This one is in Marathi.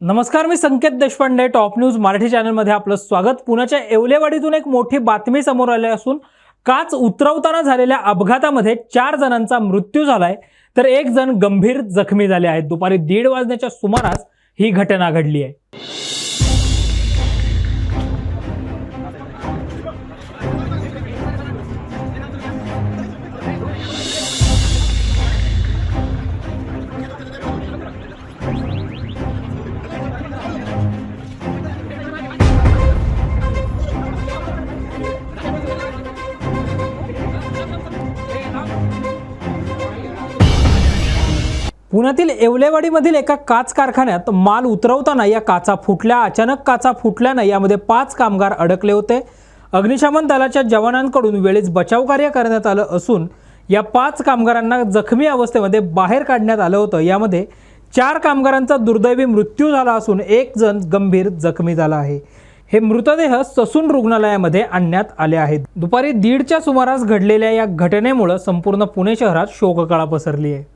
नमस्कार मी संकेत देशपांडे टॉप न्यूज मराठी चॅनलमध्ये आपलं स्वागत. पुण्याच्या येवलेवाडीतून एक मोठी बातमी समोर आली असून काच उतरवताना झालेल्या अपघातामध्ये चार जणांचा मृत्यू झालाय. तर एक जण गंभीर जखमी झाले आहेत. दुपारी दीड वाजण्याच्या सुमारास ही घटना घडली आहे. पुण्यातील येवलेवाडीमधील एका काच कारखान्यात माल उतरवताना या काचा फुटल्या अचानक काचा फुटल्यानं यामध्ये पाच कामगार अडकले होते. अग्निशमन दलाच्या जवानांकडून वेळेस बचावकार्य करण्यात आलं असून या पाच कामगारांना जखमी अवस्थेमध्ये बाहेर काढण्यात आलं होतं. यामध्ये चार कामगारांचा दुर्दैवी मृत्यू झाला असून एक जण गंभीर जखमी झाला आहे. हे मृतदेह ससून रुग्णालयामध्ये आणण्यात आले आहेत. दुपारी दीडच्या सुमारास घडलेल्या या घटनेमुळं संपूर्ण पुणे शहरात शोककळा पसरली आहे.